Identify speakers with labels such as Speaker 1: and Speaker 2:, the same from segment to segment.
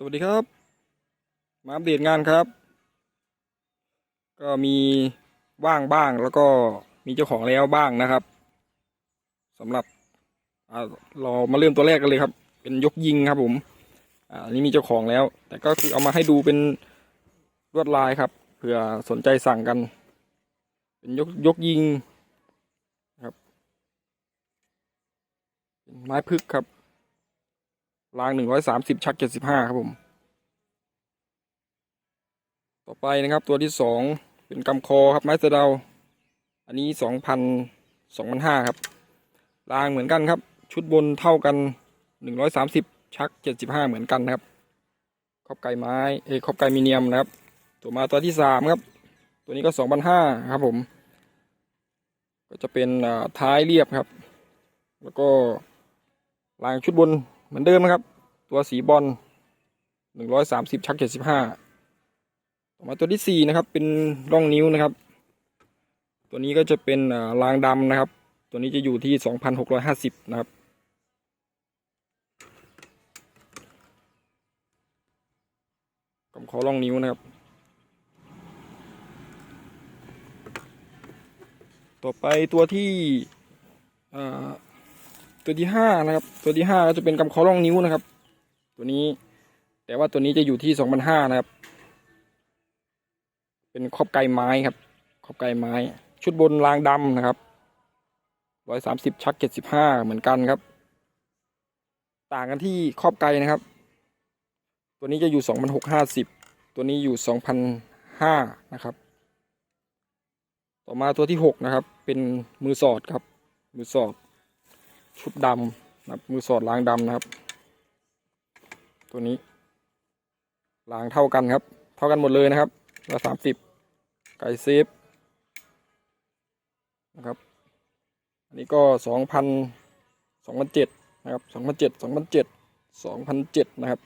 Speaker 1: สวัสดีครับ มาอัปเดตงานครับ ก็มีว่างบ้างแล้วก็มีเจ้าของแล้วบ้างนะครับสำหรับอ่าเรามาเริ่มตัวแรกกันเลยครับ เป็นยกยิงครับผมอ่าอันนี้มีเจ้าของแล้ว แต่ก็คือเอามาให้ดูเป็นลวดลายครับเผื่อสนใจสั่งกัน เป็นยกยกยิงครับเป็นไม้พึกครับ รางหนึ่งร้อยสามสิบชักเจ็ดสิบห้าครับผม ต่อไปนะครับตัวที่สองเป็นกำคอครับไม้สะเดา อันนี้สองพันสองพันห้าครับ รางเหมือนกันครับ ชุดบนเท่ากันหนึ่งร้อยสามสิบชักเจ็ดสิบห้าเหมือนกันนะครับขอบไก่ไม้เอยขอบไก่มีเนียมนะครับ ตัวมาตัวที่สามครับ ตัวนี้ก็สองพันห้าครับผม ก็จะเป็นท้ายเรียบครับ แล้วก็รางชุดบน เหมือนเดิมนะครับ ตัวสีบอลหนึ่งร้อยสามสิบชักเจ็ดสิบห้าต่อมาตัวที่สี่นะครับ เป็นร่องนิ้วนะครับ ตัวนี้ก็จะเป็นอ่ารางดำนะครับ ตัวนี้จะอยู่ที่สองพันหกร้อยห้าสิบนะครับกำคอร่องนิ้วนะครับ ต่อไปตัวที่อ่า ตัวที่ห้านะครับ ตัวที่ห้าก็จะเป็นกำคอร่องนิ้วนะครับ ตัวนี้ แต่ว่าตัวนี้จะอยู่ที่สองพันห้านะครับ เป็นขอบไก่ไม้ครับ ขอบไก่ไม้ ชุดบนรางดำนะครับร้อยสามสิบชักเจ็ดสิบห้าเหมือนกันครับ ต่างกันที่ขอบไก่นะครับ ตัวนี้จะอยู่สองพันหกห้าสิบตัวนี้อยู่สองพันห้านะครับ ต่อมาตัวที่หกนะครับ เป็นมือสอดครับ มือสอด ชุดดำนะครับมือสอดล้างดำนะครับ ตัวนี้ล้างเท่ากันครับ เท่ากันหมดเลยนะครับละสามสิบไก่เซฟนะครับ อันนี้ก็สองพันสองพันเจ็ดนะครับสองพันเจ็ดสองพันเจ็ดสองพันเจ็ดนะครับ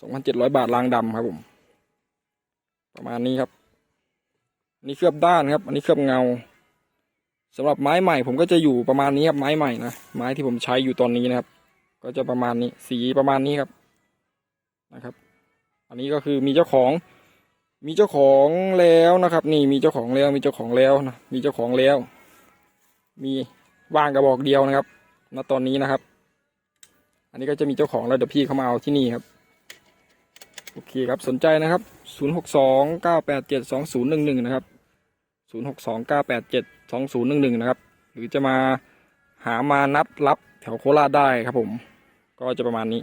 Speaker 1: สองพันเจ็ดร้อยบาทล้างดำครับผม ประมาณนี้ครับ อันนี้เคลือบด้านครับ อันนี้เคลือบเงา สำหรับไม้ใหม่ ผมก็จะอยู่ประมาณนี้ครับไม้ใหม่นะไม้ที่ผมใช้อยู่ตอนนี้นะครับ ก็จะประมาณนี้สีประมาณนี้ครับนะครับ อันนี้ก็คือมีเจ้าของ มีเจ้าของแล้วนะครับ นี่มีเจ้าของแล้วมีเจ้าของแล้วนะมีเจ้าของแล้ว มีว่างกระบอกเดียวนะครับณตอนนี้นะครับ อันนี้ก็จะมีเจ้าของแล้วเดี๋ยวพี่เขามาเอาที่นี่ครับโอเคครับสนใจนะครับศูนย์หกสองเก้าแปดเจ็ดสองศูนย์หนึ่งหนึ่งนะครับ ศูนย์หกสองเก้าแปดเจ็ดสองศูนย์หนึ่งหนึ่งนะครับ หรือจะมาหามานัดรับแถวโคราชได้ครับผม ก็จะประมาณนี้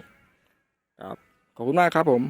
Speaker 1: ครับขอบคุณมากครับผม